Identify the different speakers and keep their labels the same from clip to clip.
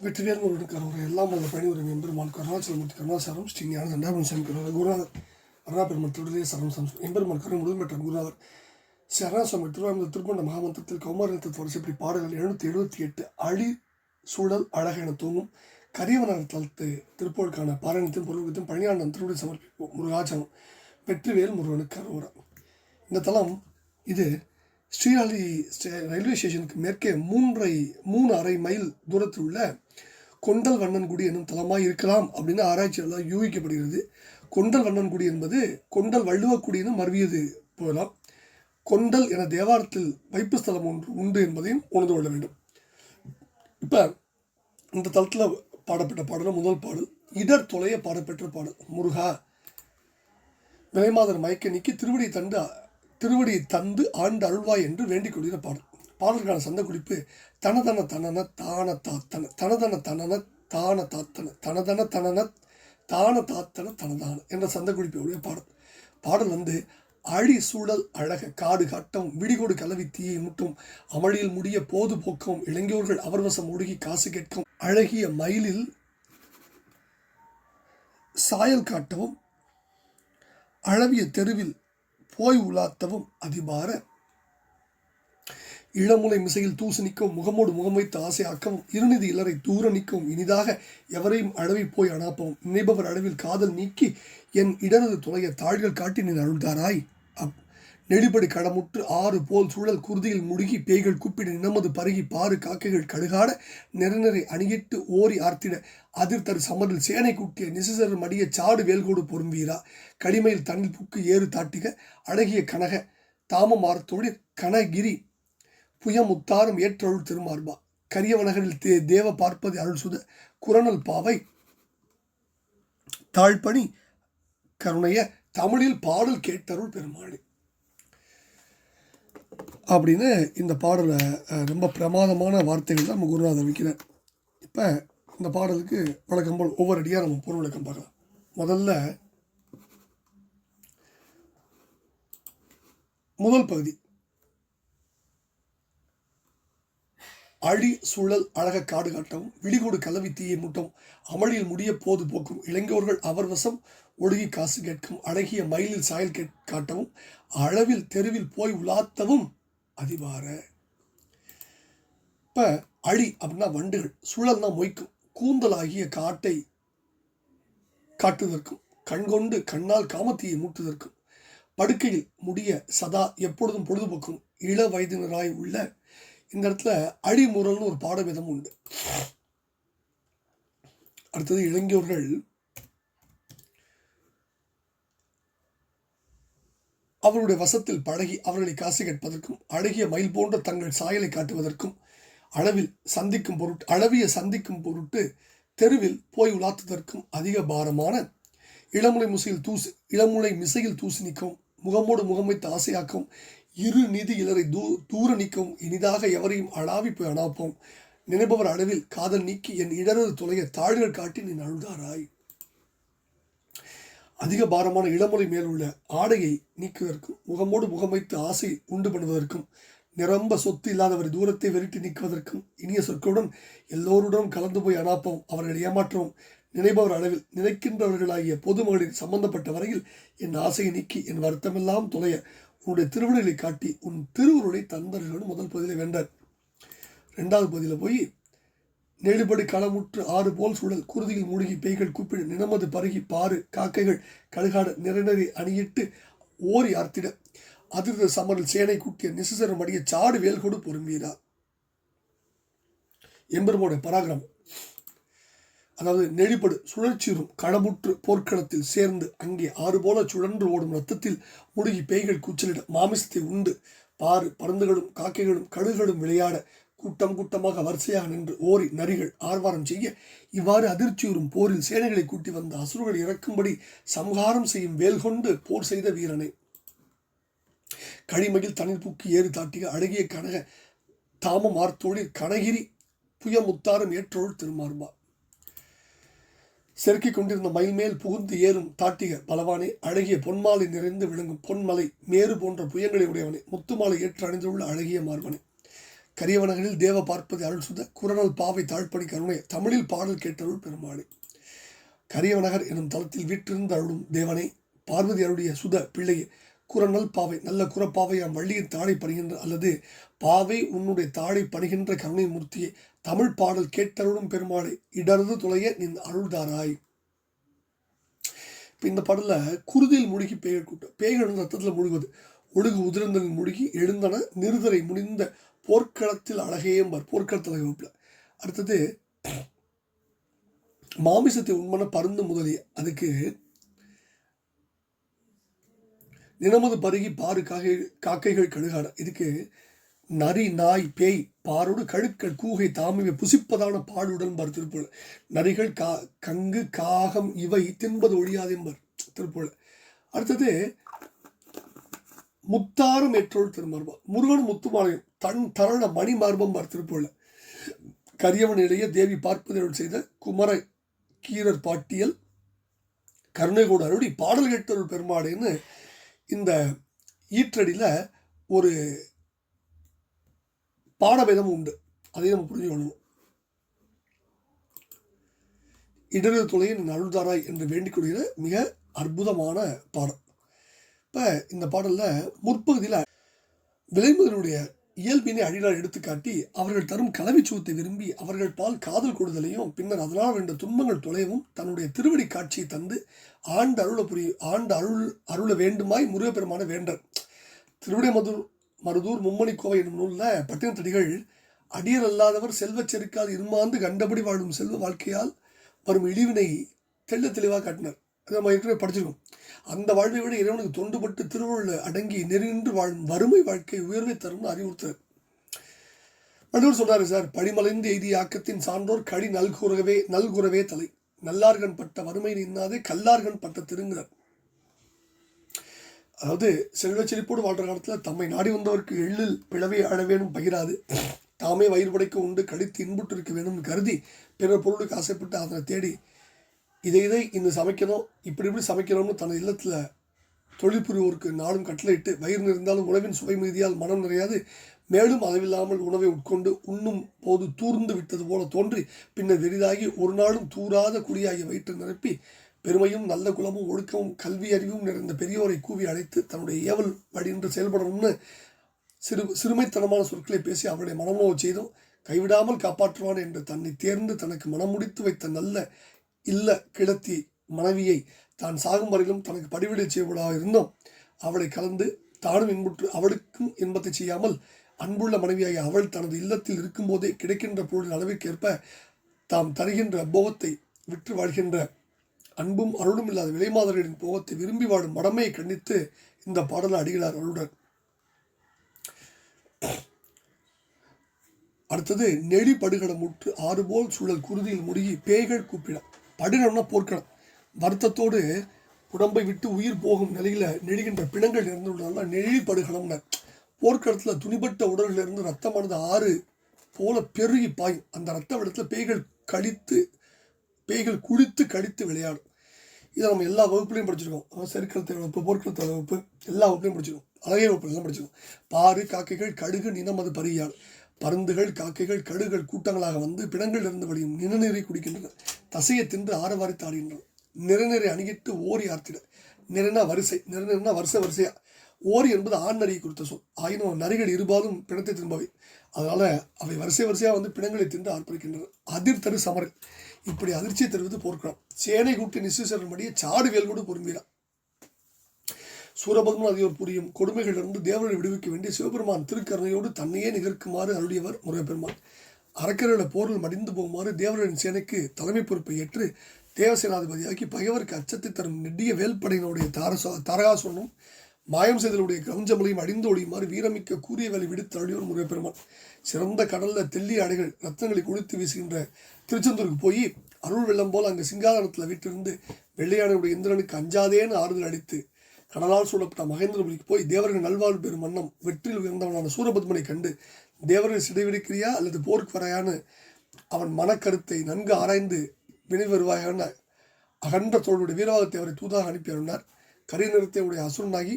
Speaker 1: வெற்றிவேல் முருகன் ஒரு எல்லாம் வல்ல பணி ஒரு எம்பெருமான் கருணாச்சலமூர்த்தி கருணாசாரம் ஸ்ரீ ஞான தண்டாபன் சாமி குருநாதர் அருணாபெருமன் திருடலே சரம் சம் எம்பெருமான் கருணை முதல் பெற்ற குருநாதர். ஸ்ரீ அருணாசுவாமி திருவாரூர் திருப்பண்ட மகாமந்திரத்தில் கௌமாரத்தில் வரிசைப்படி பாடல்கள் எழுநூற்றி எழுபத்தி எட்டு அழி சூழல் அழக என தூங்கும் கரியவனர் தளத்து திருப்போருக்கான பாராயணத்தின் பொருளுக்கும் பணியாண்டன் திருவிழி சமர்ப்பிப்போம். முருகாச்சலம் வெற்றிவேல் முருகனுக்கு அரோரா இந்த தலம் இது ஸ்ரீஹரி ஸ்டே- ரயில்வே ஸ்டேஷனுக்கு மேற்கே மூன்றை மூணு அரை மைல் தூரத்தில் உள்ள கொண்டல் வண்ணன்குடி என்னும் தலமாக இருக்கலாம் அப்படின்னு ஆராய்ச்சியாளர் யூகிக்கப்படுகிறது. கொண்டல் வண்ணன்குடி என்பது கொண்டல் வள்ளுவக்குடின்னு மருவியது போகலாம் கொண்டல் என தேவாரத்தில் வைப்பு ஸ்தலம் ஒன்று உண்டு என்பதையும் உணர்ந்து கொள்ள வேண்டும். இப்போ இந்த தளத்தில் பாடப்பட்ட பாடல் முதல் பாடல் இடர் தொலைய பாடப்பெற்ற பாடல் முருகா. விலைமாதர் மயக்க நீக்கி திருவடி தண்டு திருவடியை தந்து ஆண்டு அருள்வாய் என்று வேண்டிக் கொள்கிற பாடல். பாடலுக்கான சந்த குறிப்பு தனதன தனன தான தாத்தன தனதன தனன தான தாத்தன தனதன தனன தான தாத்தன தனதான என்ற சந்த குறிப்பையுடைய பாடல். பாடல் வந்து அழி சூழல் அழக காடு காட்டம் விடிகோடு கலவி தீயை முட்டும் அமளியில் முடிய போது போக்கம் இளைஞர்கள் அவர்வசம் ஒடுகி காசு கேட்கும் அழகிய மயிலில் சாயல் காட்டவும் அளவிய தெருவில் போய் உலாத்தவும் அதிபார இளமுலை மிசையில் தூசு நிற்கவும் முகமோடு முகம் வைத்து ஆசையாக்கவும் இருநிதி இலரை தூர நிற்கவும் இனிதாக எவரையும் அளவி போய் அனாப்பவும். நினைப்பவர் அளவில் காதல் நீக்கி என் இடரது துளைய தாழ்கள் காட்டி நின் அருள்தாராய். அப் நெடிபடி கடமுற்று ஆறு போல் சூழல் குருதியில் முடுகி பேய்கள் கூப்பிட நினமது பருகி பாறு காக்கைகள் கடுகாட நெருநரை அணியிட்டு ஓரி ஆர்த்திட. அதிர்தரு சமரில் சேனை கூட்டிய நிசசர் மடிய சாடு வேல்கோடு பொரும்பீரா. கடிமையில் தண்ணில் புக்கு ஏறு தாட்டிக. அழகிய கனக தாமமார் தொழில் கனகிரி புயமுத்தாரும் ஏற்றருள் திருமார்பா. கரியவனகரில் தே தேவ பார்ப்பது அருள் சுத. குரணல் பாவை தாழ்பணி கருணைய தமிழில் பாடல் கேட்டருள் பெருமாளே. அப்படின்னு இந்த பாடலை ரொம்ப பிரமாதமான வார்த்தைகள் தான் நம்ம குருநாதர் வைக்கிறார். இப்போ இந்த பாடலுக்கு வழக்கம் போல் ஒவ்வொரு அடியாக நம்ம பொருள் விளக்கம் பார்க்கலாம். முதல்ல முதல் பகுதி. அழி சூழல் அழக காடு காட்டவும் விழிகோடு கலவி தீயை மூட்டும் அமளியில் முடிய போது போக்கும் இளைஞர்கள் அவர் வசம் ஒடுகி காசு கேட்கும் அழகிய மயிலில் சாயல் கேட் காட்டவும் அளவில் தெருவில் போய் உலாத்தவும் அதிவார. இப்போ அழி அப்படின்னா வண்டுகள் சுழல்னா மொய்க்கும் கூந்தலாகிய காட்டை காட்டுவதற்கும் கண்கொண்டு கண்ணால் காமத்தியை மூட்டுவதற்கும் படுக்கையில் முடிய சதா எப்பொழுதும் பொழுதுபோக்கும் இள வயதினராய் உள்ள இந்த இடத்துல அழிமுறல்னு ஒரு பாடவிதம் உண்டு. அடுத்தது இளைஞர்கள் அவருடைய வசத்தில் பழகி அவர்களை காசு கேட்பதற்கும் அழகிய மயில் போன்ற தங்கள் சாயலை காட்டுவதற்கும் அளவில் சந்திக்கும் பொருட்டு அளவிய சந்திக்கும் பொருட்டு தெருவில் போய் உலாத்துவதற்கும் அதிக பாரமான இளமுலை முசையில் தூசு இளமுலை மிசையில் தூசு நிற்கவும் முகமோடு முகம் வைத்து இரு நிதி இலரை தூ தூர நிற்கவும் இனிதாக எவரையும் அளாவி போய் அணாப்போம் நினைப்பவர் அளவில் காதல் நீக்கி என் இடரது துளைய தாழ்கள் காட்டி நீ அழுதாராய் அதிக பாரமான இளமுறை மேலுள்ள ஆடையை நீக்குவதற்கும் முகமோடு முகம் வைத்து ஆசை உண்டு பண்ணுவதற்கும் நிரம்ப சொத்து இல்லாதவரை தூரத்தை வெறிட்டு நீக்குவதற்கும் இனிய சொற்களுடன் எல்லோருடனும் கலந்து போய் அனாப்பவும் அவர்களை ஏமாற்றவும் நினைப்பவர் அளவில் நினைக்கின்றவர்களாகிய பொதுமகளின் சம்பந்தப்பட்ட வரையில் என் ஆசையை நீக்கி என் வருத்தமெல்லாம் துளைய உன்னுடைய திருவிழலை காட்டி உன் திருவுருளை தந்தர்கள் முதல் பகுதியில் வென்றார். ரெண்டாவது பகுதியில் போய் நெடுபடு களமுற்று ஆறு போல் சூழல். குருதியில் மூழ்கி பேய்கள் கூப்பிடு நினமது பருகி பாரு காக்கைகள் கழுகாட நிறநறி அணியிட்டு ஓரி அர்த்திட அதிர்ந்த சமரில் சேனை கூட்டிய நிசுசரம் அடிய சாடு வேல்கொடு பொறும்பீரா. எம்பெருமோட பராக்கிரமம். அதாவது நெடுபடு சுழற்சியும் களமுற்று போர்க்களத்தில் சேர்ந்து அங்கே ஆறு போல சுழன்று ஓடும் ரத்தத்தில் முடுகி பேய்கள் கூச்சலிட மாமிசத்தை உண்டு. பாரு பருந்துகளும் காக்கைகளும் கழுகுகளும் விளையாட கூட்டம் கூட்டமாக வரிசையாக நின்று ஓரி நரிகள் ஆர்வாரம் செய்ய இவ்வாறு அதிர்ச்சியுறும் போரில் சேனைகளை கூட்டி வந்த அசுரர்கள் இறக்கும்படி சம்ஹாரம் செய்யும் வேல் கொண்டு போர் செய்த வீரனை. கழிமகில் தனில் பூக்கி ஏறி தாட்டிய அழகிய கனக தாமம் ஆர்த்தோழில் கனகிரி புயமுத்தாரம் ஏற்றோள் திருமார்பா. செருக்கிக் கொண்டிருந்த மயில் மேல் புகுந்து ஏறும் தாட்டிக பலவானே அழகிய பொன்மாலை நிறைந்து விளங்கும் பொன்மலை மேறு போன்ற புயங்களை உடையவனே முத்துமாலை ஏற்று அணிந்துள்ள அழகிய மார்பனே. கரியவனங்களில் தேவ பார்ப்பது அருள் சுத குரநல் பாவை தாழ்ப்பணி கருணை தமிழில் பாடல் கேட்டருள் பெருமாளே. கரியவநகர் எனும் தளத்தில் வீற்றிருந்த அருளும் தேவனை பார்வதி அருடைய சுத பிள்ளையே குரநல் பாவை நல்ல குரப்பாவை என் வள்ளியின் தாழை பணிகின்ற அல்லது பாவை உன்னுடைய தாழை பணிகின்ற கருணை மூர்த்தியை தமிழ் பாடல் கேட்டருளும் பெருமாளை இடர்ந்து துளைய நின் அருள்தாராய். இப்போ இந்த பாடலில் குருதியில் முழுகி பேய்கள் கூட்டம். பேய்கள் ரத்தத்தில் முழுகுவது. ஒழுகு உதிர்ந்தலில் முழுகி எழுந்தன நிறுதரை முடிந்த போர்க்களத்தில் அழகையம்பார் போர்க்களத்தில் அழகப்பில் அடுத்தது மாமிசத்தை உண்மன பருந்து முதலிய அதுக்கு நினமது பருகி பாரு காக்கை காக்கைகள் கழுகாட. இதுக்கு நரி நாய் பேய் பாரோடு கழுக்கள் கூகை தாமிவை புசிப்பதான பாடுடன் பார் திருப்புகள் நரிகள் கா கங்கு காகம் இவை தின்பது ஒழியாதென்பர் திருப்புகள் அடுத்தது முத்தாரம் ஏற்றோள் திருமர்பா முருகன் முத்துமாலயம் தன் தரண மணி மார்பம் பார் கரியவன் இடையே தேவி பார்ப்பதோடு செய்த குமர கீரர் பாட்டியல் கருணைகோடு அருடி பாடல் கேட்டருள் பெருமாளேன்னு இந்த ஈற்றடியில் ஒரு பாடபேதம் உண்டு. அதையும் நம்ம புரிஞ்சுக்கணும் இடது துளையின் அருள்தாராய் என்று வேண்டிக்கொள்கிற மிக அற்புதமான பாடல். இப்போ இந்த பாடலில் முற்பகுதியில் விலைமுதலுடைய இயல்பினை அடிநாள் எடுத்துக்காட்டி அவர்கள் தரும் கலவிச்சுவத்தை விரும்பி அவர்கள் பால் காதல் கொடுதலையும் பின்னர் அதனால் வேண்ட துன்பங்கள் தொலைவும் தன்னுடைய திருவடி காட்சியை தந்து ஆண்டு அருள புரிய ஆண்டு அருள் அருள வேண்டுமாய் முருகப்பெருமான வேண்டர். திருவிடை மதுர் மருதூர் மும்மணி கோவை என்னும் நூலில் பட்டினத்தடிகள் அடியர் அல்லாதவர் செல்வச் செருக்கால் இருமாந்து கண்டபடி வாழும் செல்வ வாழ்க்கையால் வரும் இழிவினை தெள்ள தெளிவாக காட்டினர். நம்ம ஏற்கனவே படிச்சிருக்கோம். அந்த வாழ்வை விட இறைவனுக்கு தொண்டுபட்டு திருவள்ளுவர் அடங்கி நெருங்கின்று வாழும் வறுமை வாழ்க்கை உயர்வை தரும்னு அறிவுறுத்துறார் நடுவர் சொன்னார் சார் படிமலைந்து எய்திய ஆக்கத்தின் சான்றோர் கடி நல்குறவே நல்குறவே தலை. நல்லார்கன் பட்ட வறுமை நின்னாதே கல்லார்கன் பட்ட திருங்குறார் அதாவது செல்வ செழிப்போடு வாழ்ற காலத்தில் தம்மை நாடி வந்தவருக்கு எள்ளில் பிளவை அழவேனும் பகிராது. தாமே வயிறு படைக்க உண்டு கடித்து இன்புட்டு இருக்க வேணும்னு கருதி பிற பொருளுக்கு ஆசைப்பட்டு அதனை தேடி இதை இதை இந்த சமைக்கணும் இப்படி இப்படி சமைக்கணும்னு தனது இல்லத்தில் தொழில் புரிவோருக்கு நாளும் கட்டளையிட்டு வயிறு நிறைந்தாலும் உணவின் சுவை மீதியால் மனம் நிறையாது மேலும் அளவில்லாமல் உணவை உட்கொண்டு உண்ணும் போது தூர்ந்து விட்டது போல தோன்றி பின்னர் வெறிதாகி ஒரு நாளும் தூராத குடியாகிய வயிற்று நிரப்பி பெருமையும் நல்ல குலமும் ஒழுக்கமும் கல்வி அறிவும் நிறைந்த பெரியோரை கூவி அழைத்து தன்னுடைய ஏவல் வழின்று செயல்படணும்னு சிறு சிறுமைத்தனமான சொற்களை பேசி அவருடைய மனமோ செய்தும் கைவிடாமல் காப்பாற்றுவான் என்று தன்னை தேர்ந்து தனக்கு மனம் முடித்து வைத்த நல்ல இல்ல கிழத்தி மனைவியை தான் சாகும் வரையிலும் தனக்கு படிவிடை செய்வதாக இருந்தோம். அவளை கலந்து தானும் இன்புற்று அவளுக்கும் இன்பத்தை செய்யாமல் அன்புள்ள மனைவியாகிய அவள் தனது இல்லத்தில் இருக்கும்போதே கிடைக்கின்ற பொருளின் அளவிற்கேற்ப தாம் தருகின்ற போகத்தை விற்று வாழ்கின்ற அன்பும் அருளும் இல்லாத விலைமாதர்களின் போகத்தை விரும்பி வாழும் மடமையை கண்டித்து இந்த பாடலை அடிகிறார் அருளுடன். அடுத்தது நெடி படுகடம் முற்று ஆறுபோல் சுழல் குருதியில் முடுகி பேய்கள் கூப்பிட படுகடம்னா போர்க்களம் வருத்தத்தோடு உடம்பை விட்டு உயிர் போகும் நிலையில் நெழுகின்ற பிணங்கள் இறந்துள்ளதால நெழி படுகலம்னர் போர்க்களத்தில் துணிபட்ட உடலிலிருந்து ரத்தமானது ஆறு போல பெருகி பாயும். அந்த ரத்த வெள்ளத்தில் பேய்கள் கடித்து பேய்கள் குடித்து கடித்து விளையாடும். இதை நம்ம எல்லா வகுப்புலையும் படிச்சிருக்கோம். செருக்களத்தை வகுப்பு போர்க்களத்தை வகுப்பு எல்லா வகுப்புலையும் படிச்சிருக்கோம். அழகிய வகுப்பு எல்லாம் படிச்சிருக்கோம். பாரு காக்கைகள் கடுகு நினம் அது பருகியாள் பருந்துகள் காக்கைகள் கடுகள் கூட்டங்களாக வந்து பிணங்கள் இருந்து வழியும் நிறநீரை குடிக்கின்றன தசையை தின்று ஆரவாரித்து தாடுகின்றன நிறநீரை அணுகிட்டு ஓரி ஆர்த்திட நிறனா வரிசை நிறநீர்னா வருஷ வரிசையா. ஓரி என்பது ஆண் நரியை குறித்த சொல். ஆயினும் நரிகள் இருபாலும் பிணத்தை திரும்பவை அதனால் அவை வரிசை வரிசையாக வந்து பிணங்களை தின்று ஆர்ப்பரிக்கின்றன அதிர் தரு சமரல். இப்படி அதிர்ச்சியை தருவது போர்க்களம். சேனை கூட்டி நிச்சயமடியே சாடு வேல்கூடு பொறுமையிறான் சூரபத்மன் அதியோர் புரியும் கொடுமைகளிலிருந்து தேவனை விடுவிக்க வேண்டிய சிவபெருமான் திருக்கருணையோடு தன்னையே நிகழ்க்குமாறு அருளியவர் முருகப்பெருமான். அரக்கரோட போரில் மடிந்து போகுமாறு தேவரின் சேனைக்கு தலைமை பொறுப்பை ஏற்று தேவசேனாதிபதியாக்கி பகைவருக்கு அச்சத்தை தரும் நெடிய வேல்படையினுடைய தாரசா தாரகாசுரனும் மாயம் செய்தலுடைய கிரௌஞ்சமலையும் அடிந்து ஒழியுமாறு வீரமிக்க கூறிய வேலை விடுத்து அழியோர் முருகப்பெருமான். சிறந்த கடலில் தெல்லிய அடைகள் ரத்தங்களை குளித்து வீசுகின்ற திருச்செந்தூருக்கு போய் அருள் வெள்ளம் போல் அங்கே சிங்காதனத்தில் வீட்டிலிருந்து வெள்ளையானுடைய இந்திரனுக்கு அஞ்சாதேன்னு ஆறுதல் அளித்து கடலால் சூழப்பட்ட மகேந்திரபுரிக்கு போய் தேவர்கள் நல்வாழ்வு பெறும் மன்னம் வெற்றியில் உயர்ந்தவனான சூரபத்மனை கண்டு தேவர்கள் சிதைவிடுக்கிறியா அல்லது போருக்கு வரையான்னு அவன் மனக்கருத்தை நன்கு ஆராய்ந்து வினை வருவாயான அகன்ற தோளுடைய வீரவாதத்தை அவரை தூதாக அனுப்பி அருणाர் கரி நிறத்தை உடைய அசுரனாகி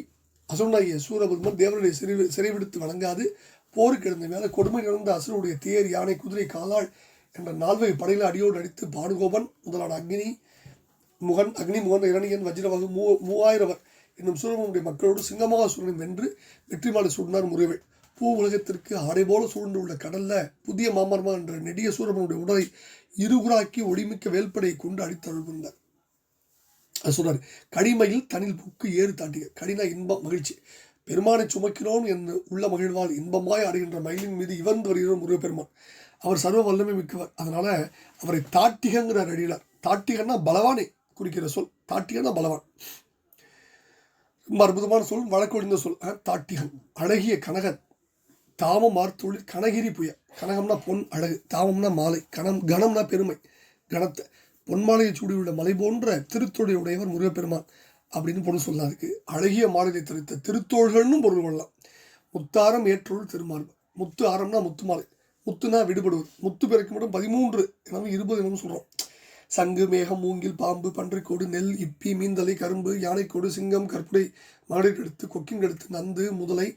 Speaker 1: அசுரனாகிய சூரபத்மன் தேவருடைய சிறை சிறைவிடுத்து வழங்காது போருக்கு எழுந்த மேலே கொடுமை இழந்த அசுரனுடைய தேர் யானை குதிரை காலாள் என்ற நால்வகை படையில் அடியோடு அடித்து பானுகோபன் முதலான அக்னி முகன் அக்னி முகன் இரணியன் வஜ்ரவகு மூ மூவாயிரவர் என்னும் சூரபனுடைய மக்களோடு சிங்கமாசுரனை வென்று வெற்றி மாலை சூடினார் முருகவேள் பூ உலகத்திற்கு அரை போல சூழ்ந்து உள்ள கடல்ல புதிய மாமர்மா என்ற நெடிய சூரபனுடைய உடலை இருகுறாக்கி ஒளிமிக்க வேல்படையை கொண்டு அடித்தருள் புரிந்தார். அது சொல்றாரு கடிமையில் தனில் புக்கு ஏறு தாட்டிய கடின இன்பம் மகிழ்ச்சி. பெருமானை சுமக்கிறோம் என்று உள்ள மகிழ்வால் இன்பமாய் அடைகின்ற மயிலின் மீது இவர்ந்து வருகிறோம் முருகப்பெருமான். அவர் சர்வ வல்லமை மிக்கவர். அதனால அவரை தாட்டிகங்கிறார் அடியிலார் தாட்டிகன்னா பலவானை குறிக்கிற சொல். தாட்டிகன்னா பலவான். ரொம்ப அற்புதமான சொல் வழக்கொழிந்த சொல். தாட்டிகன் அழகிய கனக தாமம் ஆர்த்தொழில் கனகிரி புய கனகம்னா பொன் அழகு. தாமம்னா மாலை. கணம் கணம்னா பெருமை. கணத்தை பொன்மாலையை சூடியுள்ள மலை போன்ற திருத்தொழிலுடையவர் முருகப்பெருமான் அப்படின்னு பொருள் சொல்லலாம் அதுக்கு அழகிய மாலையை தரித்த திருத்தோள்கள்னு பொருள் கொள்ளலாம். முத்தாரம் ஏற்றொள் திருமார்பு. முத்து ஆரம்னா முத்து மாலை. முத்துனா விடுபடுவது. முத்து பிறக்கு மட்டும் பதிமூன்று. எனவே இருபது எனவும் சொல்கிறோம் சங்கு மேகம் மூங்கில் பாம்பு பன்றிக்கோடு நெல் இப்பி மீந்தலை கரும்பு யானைக்கோடு சிங்கம் கற்புடை மகளிர் கொக்கிங்கெடுத்து நந்து முதலை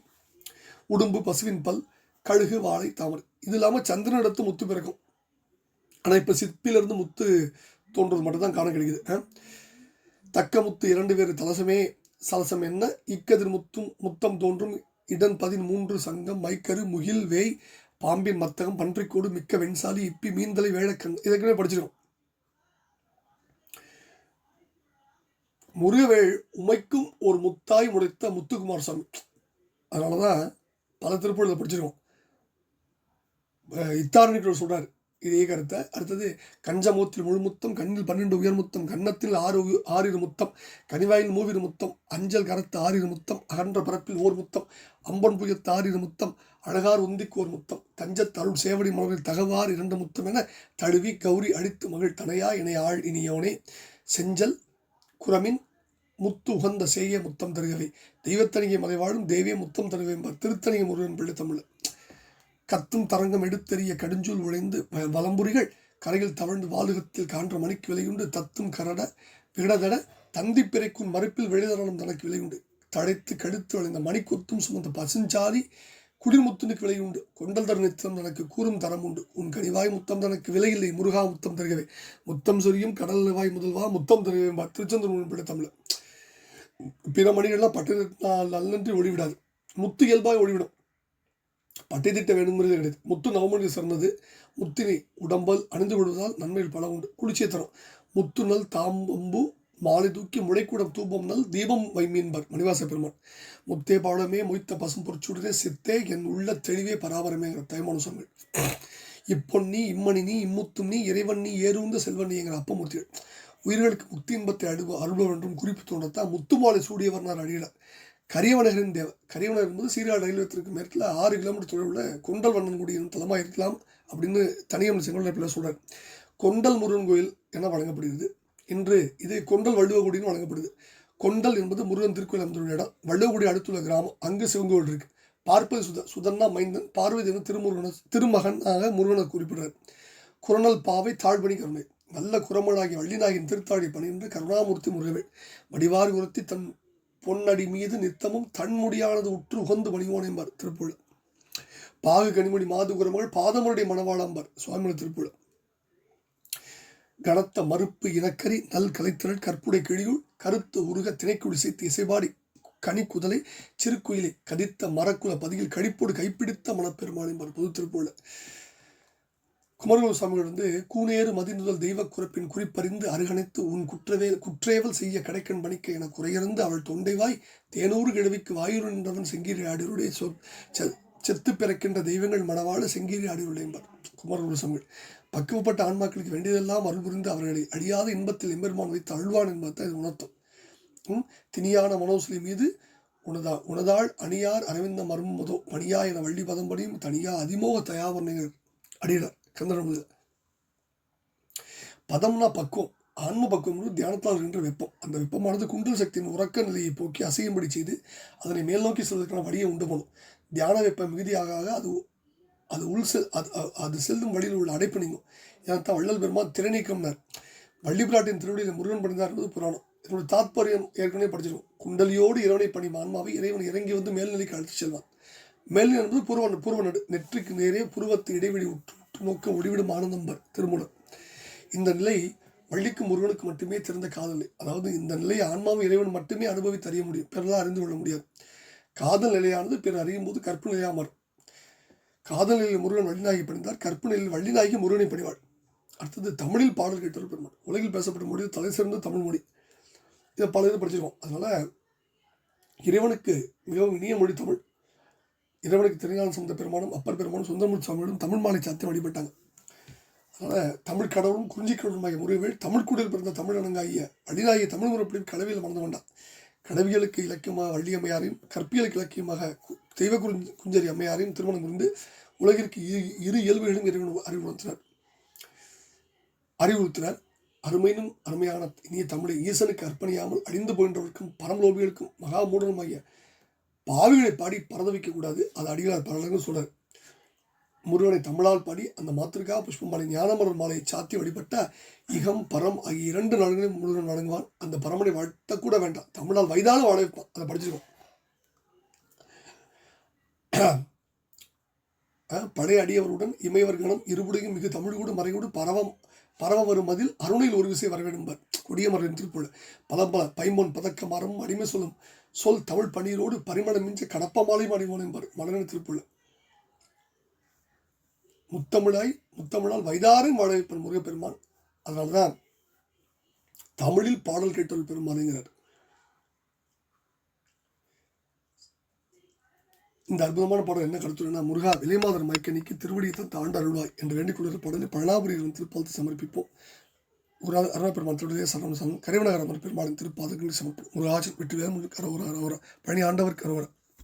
Speaker 1: உடும்பு பசுவின் பல் கழுகு வாழை தாமரை. இது இல்லாமல் சந்திரன் எடுத்து முத்து பிறக்கும். ஆனால் இப்போ சிற்பிலிருந்து முத்து தோன்றது மட்டும்தான் காண கிடைக்குது. தக்க முத்து இரண்டு பேர் தலசமே சலசம் என்ன? இக்கதிர் முத்தும் முத்தம் தோன்றும் இடன் பதின் மூன்று சங்கம் மைக்கரு முகில் வேய் பாம்பின் மத்தகம் பன்றிக்கோடு மிக்க வெண்சாலி இப்பி மீன்தலை வேழக்கண் இதற்கனவே படிச்சிருக்கோம். முருகவேள் உமைக்கும் ஒரு முத்தாய் முளைத்த முத்துக்குமார் சாமி. அதனால தான் பல திருப்பூரில் படிச்சிருக்கோம். இத்தாரணிக்குள் சொல்கிறார் இதே கருத்தை. அடுத்தது கஞ்சமூத்தில் முழுமுத்தம் கண்ணில் பன்னெண்டு உயர்முத்தம் கன்னத்தில் ஆறு ஆறிரு முத்தம் கனிவாயில் மூவிரு முத்தம் அஞ்சல் கரத்து ஆறிரு முத்தம் அகன்ற பரப்பில் ஓர் முத்தம் அம்பன் புயத்து ஆறிரு முத்தம் அழகார் உந்திக்கு ஓர் முத்தம் தஞ்சத் அருள் சேவடி மலரில் தகவார் இரண்டு முத்தம் என தழுவி கௌரி அடித்து மகிழ் தனையா இணை ஆள் இனியோனே செஞ்சல் குரமின் முத்து உகந்த செய்ய முத்தம் தருகவை. தெய்வத்தணிகை மலை வாழும் தேவிய முத்தம் தருகவை என்பார். திருத்தணிகை முருகன் பிள்ளை தமிழ். கத்தும் தரங்கம் எடுத்தெறிய கடுஞ்சூல் உழைந்து வலம்புரிகள் கரையில் தவழ்ந்து வாலுகத்தில் கான்ற மணிக்கு விலையுண்டு. தத்தும் கரட விடதட தந்தி பிறைக்கும் மறுப்பில் வெளிதரணம் தனக்கு விலையுண்டு. தழைத்து கடுத்து வளைந்த மணிக்கொத்தும் சுமந்த பசுஞ்சாதி குடிமுத்துனுக்கு விலை உண்டு கொண்டல் தர நித்தம் தனக்கு கூறும் தரம் உண்டு உன் கனிவாய் முத்தம் தனக்கு விலையில்லை. முருகா முத்தம் தருகவே முத்தம் சொரியும் கடல் நிவாய் முதல்வா. முத்தம் தருகவே என்பார் திருச்செந்தூர் பிள்ளை தமிழ் பிற மணிகள்லாம் பட்டினால் அல்லன்றி ஒளிவிடாது. முத்து இயல்பாய் ஒளிவிடும். பட்டை திட்ட வேணுங்கிறது கிடையாது. முத்து நவமணி சிறந்தது. முத்தினை உடம்பல் அணிந்து கொள்வதால் நன்மைகள் பல உண்டு. குளிர்ச்சியை தரும். முத்து நல் தாம்பம்பு மாலை தூக்கி முளைக்கூடம் தூபம் நல் தீபம் வைமீன்பர். மணிவாச பெருமான். முத்தே பாடமே மொய்த்த பசும் பொற்சுடரே சித்தே என் உள்ள தெளிவே பராபரமேங்கிற தயமான இப்பொன் நீ இம்மணி இம்முத்தும் நீ இறைவன் நீ ஏறுந்த செல்வன் நீங்கிற அப்பமூர்த்திகள். உயிர்களுக்கு முக்தி இன்பத்தை அழுவ அருள்வர் என்றும் குறிப்பு தோன்றத்தான் முத்துமாலை சூடியவர்னார் அழியினார் கரியவனகரின் தேவ கரியவனகர் என்பது சீராடு ரயில்வேத்திற்கு மேற்கில் ஆறு கிலோமீட்டர் தொலைவில் கொண்டல் வண்ணன்குடியின் தலமாக இருக்கலாம் அப்படின்னு தனியம் செங்கோல் சொல்கிறார் கொண்டல் முருகன் கோயில் என வழங்கப்படுகிறது. இன்று இது கொண்டல் வள்ளுவகுடின்னு வழங்கப்படுது. கொண்டல் என்பது முருகன் திருக்கோயில் அமைந்துள்ள இடம். வள்ளுவகுடி அடுத்துள்ள கிராமம். அங்கு சிவங்கோயில் இருக்கு. பார்ப்பது சுத சுதன்னா மைந்தன் பார்வதி என திருமுருகன திருமகனாக முருகனை குறிப்பிடுறார். குரணல் பாவை தாழ்பணி கருணை. நல்ல குரமனாகி வள்ளிநாயகின் திருத்தாழி பணிந்து கருணாமூர்த்தி முருகவே. வடிவார் உரத்தி தன் பொன்னடி மீது நித்தமும் தன்முடியானது உற்று உகந்து பணிவோன் என்பார் பாகு கனிமொழி மாதுகுரமகள் பாதமருடைய மணவாளம்பார் சுவாமியோட திருப்புழ கனத்த மறுப்பு இனக்கரி நல் கலைத்திரள் கற்புடை கிழியுள் கருத்து உருக திணைக்குடி சேர்த்து இசைபாடி கனிக்குதலை சிறுக்குயிலை கதித்த மரக்குல பதியில் கழிப்போடு கைப்பிடித்த மனப்பெருமான என்பார் பொது திருப்புழ குமரகுரு சுவாமிகள் வந்து கூனேறு மதிநுதல் தெய்வ குறப்பின் குறிப்பறிந்து அருகணைத்து உன் குற்றவே குற்றேவல் செய்ய கடைக்கண் பணிக்க என குறையிருந்து அவள் தொண்டைவாய் தேனூறு கிழவிக்கு வாயுறு நின்றவன் செங்கீரி ஆடியருடைய சொ செத்து பிறக்கின்ற தெய்வங்கள் மணவாழ செங்கீரி ஆடியுள்ள என்பார் குமரகுரு சுவாமிகள் பக்குவப்பட்ட ஆன்மாக்களுக்கு வேண்டியதெல்லாம் அருள் புரிந்து அவர்களை அழியாத இன்பத்தில் எம்பெருமான் வைத்து அழுவான் என்பதை இது உணர்த்தும். திணியான மனோசலி மீது உனதா உனதாள் அணியார் அரவிந்த மர்மதோ மணியா என வள்ளி பதம்படியும் தனியா அதிமோக தயாவர்ணங்கள் அடிகிறார் கந்தனமுது பதம்னா பக்குவம். ஆன்ம பக்குவம் தியானத்தால் இருக்கின்ற வெப்பம். அந்த வெப்பமானது குண்டல் சக்தியின் உறக்க நிலையை போக்கி அசையும்படி செய்து அதனை மேல் நோக்கி செல்வதற்கான வழியை உண்டு பண்ணும். தியான வெப்பம் மிகுதியாக ஆக அது அது உள் செல் அது அது- செல்லும் வழியில் உள்ள அடைப்பு நீங்கும். ஏன்னா வள்ளல் பெருமான் திறநீக்கம்னார். வள்ளி பிராட்டின் திருவடியில் முருகன் பணிந்தார் என்பது புராணம். இதனுடைய தாத்பரியம் ஏற்கனவே படிச்சிருக்கோம். குண்டலியோடு இறைவனை பணி ஆன்மாவை இறைவன் இறங்கி வந்து மேல்நிலைக்கு அழைத்து செல்வான். மேல்நிலை என்பது பூர்வ பூர்வ நடு நெற்றிக்கு நேரே புருவத்தை இடைவெளி உற்று உற்று நோக்க ஒடிவிடும் ஆனந்தம்பர் திருமூலர். இந்த நிலை வள்ளிக்கும் முருகனுக்கு மட்டுமே திறந்த காதல். அதாவது இந்த நிலையை ஆன்மாவும் இறைவன் மட்டுமே அனுபவித்து அறிய முடியும். பிறலாம் அறிந்து கொள்ள முடியாது. காதல் நிலையானது பிறர் அறியும் போது கற்பு நிலையாக மாறும் காதலில் முருகன் வள்ளிநாயகி பணிந்தார் கற்பனையில் வள்ளிநாயகி முருகனை பணிவாள். அடுத்தது தமிழில் பாடல் கேட்டல் பெருமாள். உலகில் பேசப்படும் மொழி தலை சிறந்த தமிழ் மொழி. இதை பல இது படிச்சிருக்கோம். அதனால் இறைவனுக்கு மிகவும் இனிய மொழி தமிழ். இறைவனுக்கு திருஞான சொந்த பெருமானும் அப்பர் பெருமானும் சுந்தரமூர்த்தி சுவாமியோடும் தமிழ் மாலை சாத்தி வழிபட்டாங்க. அதனால் தமிழ் கடவுளும் குறிஞ்சி கடவுளுமாகிய முறைவேள் தமிழ் பிறந்த தமிழ் அணங்காகிய வள்ளிநாயகி தமிழ் முறைப்படியும் கடவியில் மறந்து கொண்டார். கடவியலுக்கு இலக்கியமாக வள்ளியம்மையாரையும் கற்பியலுக்கு இலக்கியமாக தெய்வ குரு குஞ்சரி அம்மையாரையும் திருமணம் புரிந்து உலகிற்கு இரு இரு இயல்புகளும் இறைவன் அறிவுறுத்தினார் அறிவுறுத்தினார். அருமையினும் அருமையான இனிய தமிழை ஈசனுக்கு அர்ப்பணியாமல் அழிந்து போகின்றவருக்கும் பரமலோபிகளுக்கும் மகாமூடனுமாகிய பாவிகளை பாடி பரத வைக்கக்கூடாது அது அடிகளார் பலரும் சொல்கிறார் முருகனை தமிழால் பாடி அந்த மாத்திருக்கா புஷ்ப மாலை மாலையை சாத்தி வழிபட்ட இகம் பரம் ஆகிய இரண்டு நாடுகளையும் முருகன் வழங்குவான் அந்த பரமனை வாழ்த்தக்கூட வேண்டாம். தமிழால் வயதாலும் வாழ வைப்பான் அதை படிச்சிருக்கோம். பழைய அடியவருடன் இமையவர்களும் இருபுடையும் மிகு தமிழ்கூடு மறைகூடு பரவம் பரவ வரும் அதில் அருணையில் ஒரு விசை வரவேண்டும்பார் கொடியமரின் திருப்பொழு பல பல பைம்பொன் பதக்க மரம் அடிமை சொல்லும் சொல் தமிழ் பணியரோடு பரிமளம் மிஞ்ச கடப்ப மாலை அடிவோன் என்பார். மலன திருப்பொழு முத்தமிழாய் முத்தமிழால் வைதாரையும் வாழ வைப்பன் முருகப்பெருமான். அதனால்தான் தமிழில் பாடல் கேட்டல் பெருமானுங்கிறார் இந்த அற்புதமான படம் என்ன கருத்துனா முருகா விலைமாதர் மைக்கணிக்கு திருவடியை தாண்ட அருள்வாய் என்று வேண்டிக் கொள்கிற பாடலை பழனாபுரியின் திருப்பாலத்தை சமர்ப்பிப்போம். ஒரு அருணாபெருமான் திருடைய சரணம் சமம் கரைவனகரமர் பெருமாளின் திருப்பாதங்களை சமர்ப்போம் முருகாஜன் வெற்றி வேறு கரோரா கரோரா பழனி ஆண்டவர் கரோரா